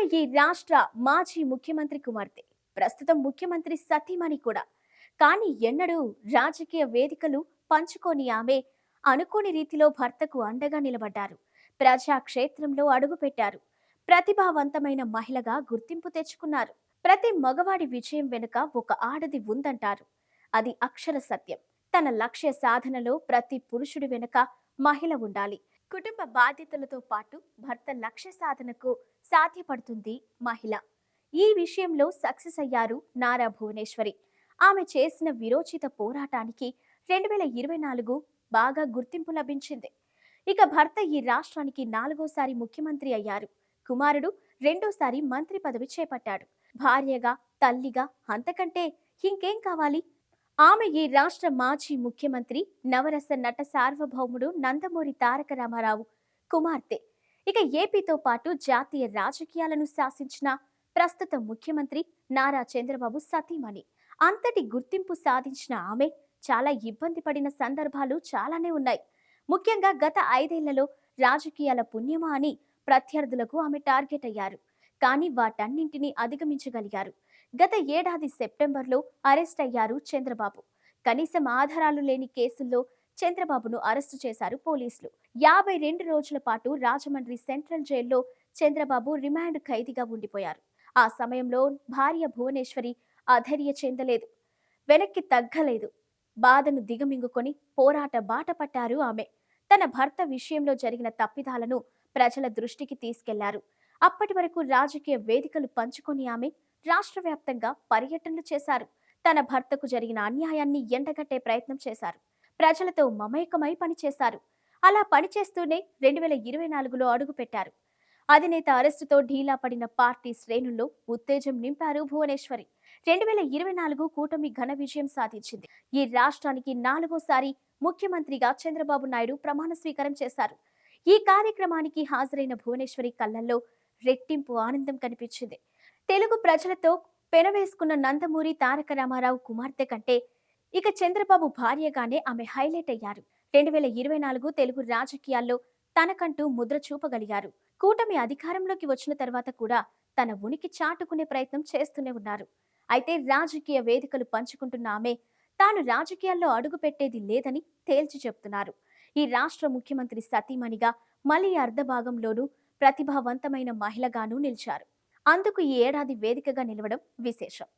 ఈ రాష్ట్ర మాజీ ముఖ్యమంత్రి కుమార్తె ప్రస్తుతం ముఖ్యమంత్రి సతీమణి కూడా. కానీ ఎన్నడూ రాజకీయ వేదికలు పంచుకోని ఆమె అనుకోని రీతిలో భర్తకు అండగా నిలబడ్డారు. ప్రజాక్షేత్రంలో అడుగుపెట్టారు. ప్రతిభావంతమైన మహిళగా గుర్తింపు తెచ్చుకున్నారు. ప్రతి మగవాడి విజయం వెనుక ఒక ఆడది ఉందంటారు. అది అక్షర సత్యం. తన లక్ష్య సాధనలో ప్రతి పురుషుడి వెనుక మహిళ ఉండాలి. కుటుంబ బాధ్యతలతో పాటు భర్త లక్ష్య సాధనకు సాధ్యపడుతుంది మహిళ. ఈ విషయంలో సక్సెస్ అయ్యారు నారా భువనేశ్వరి. ఆమె చేసిన విరోచిత పోరాటానికి రెండు వేల ఇరవై నాలుగు బాగా గుర్తింపు లభించింది. ఇక భర్త ఈ రాష్ట్రానికి నాలుగోసారి ముఖ్యమంత్రి అయ్యారు. కుమారుడు రెండోసారి మంత్రి పదవి చేపట్టాడు. భార్యగా తల్లిగా అంతకంటే ఇంకేం కావాలి? ఆమె ఈ రాష్ట్ర మాజీ ముఖ్యమంత్రి నవరస నట సార్వభౌముడు నందమూరి తారక రామారావు కుమార్తె. ఇక ఏపీతో పాటు జాతీయ రాజకీయాలను శాసించిన ప్రస్తుత ముఖ్యమంత్రి నారా చంద్రబాబు సతీమణి. అంతటి గుర్తింపు సాధించిన ఆమె చాలా ఇబ్బంది పడిన సందర్భాలు చాలానే ఉన్నాయి. ముఖ్యంగా గత ఐదేళ్ళలో రాజకీయాల పుణ్యమా అని ప్రత్యర్థులకు ఆమె టార్గెట్ అయ్యారు. కానీ వాటన్నింటినీ అధిగమించగలిగారు. గత ఏడాది సెప్టెంబర్లో అరెస్ట్ అయ్యారు చంద్రబాబు. కనీసం ఆధారాలు లేని కేసుల్లో చంద్రబాబును అరెస్టు చేశారు పోలీసులు. యాభై రెండు రోజుల పాటు రాజమండ్రి సెంట్రల్ జైల్లో చంద్రబాబు రిమాండ్ ఖైదీగా ఉండిపోయారు. ఆ సమయంలో భార్య భువనేశ్వరి అధైర్య చెందలేదు. వెనక్కి తగ్గలేదు. బాధను దిగమింగుకొని పోరాట బాట పట్టారు ఆమె. తన భర్త విషయంలో జరిగిన తప్పిదాలను ప్రజల దృష్టికి తీసుకెళ్ళారు. అప్పటి వరకు రాజకీయ వేదికలు పంచుకొని ఆమె రాష్ట్ర వ్యాప్తంగా పర్యటనలు చేశారు. తన భర్తకు జరిగిన అన్యాయాన్ని ఎండగట్టే ప్రయత్నం చేశారు. ప్రజలతో మమేకమై పనిచేశారు. అలా పనిచేస్తూనే రెండు వేల ఇరవై నాలుగులో అడుగుపెట్టారు. అధినేత అరెస్టుతో ఢీలా పడిన పార్టీ శ్రేణుల్లో ఉత్తేజం నింపారు భువనేశ్వరి. రెండు వేల ఇరవై నాలుగు కూటమి ఘన విజయం సాధించింది. ఈ రాష్ట్రానికి నాలుగోసారి ముఖ్యమంత్రిగా చంద్రబాబు నాయుడు ప్రమాణ స్వీకారం చేశారు. ఈ కార్యక్రమానికి హాజరైన భువనేశ్వరి కళ్ళల్లో రెట్టింపు ఆనందం కనిపించింది. తెలుగు ప్రజలతో పెనవేసుకున్న నందమూరి తారక రామారావు కుమార్తె కంటే ఇక చంద్రబాబు భార్యగానే ఆమె హైలైట్ అయ్యారు. రెండు వేల ఇరవై నాలుగు తెలుగు రాజకీయాల్లో తనకంటూ ముద్ర చూపగలిగారు. కూటమి అధికారంలోకి వచ్చిన తర్వాత కూడా తన ఉనికి చాటుకునే ప్రయత్నం చేస్తూనే ఉన్నారు. అయితే రాజకీయ వేదికలు పంచుకుంటున్న ఆమె తాను రాజకీయాల్లో అడుగు పెట్టేది లేదని తేల్చి చెప్తున్నారు. ఈ రాష్ట్ర ముఖ్యమంత్రి సతీమణిగా మళ్ళీ అర్ధభాగంలోనూ ప్రతిభావంతమైన మహిళగాను నిలిచారు. అందుకు ఈ ఏడాది వేదికగా నిలవడం విశేషం.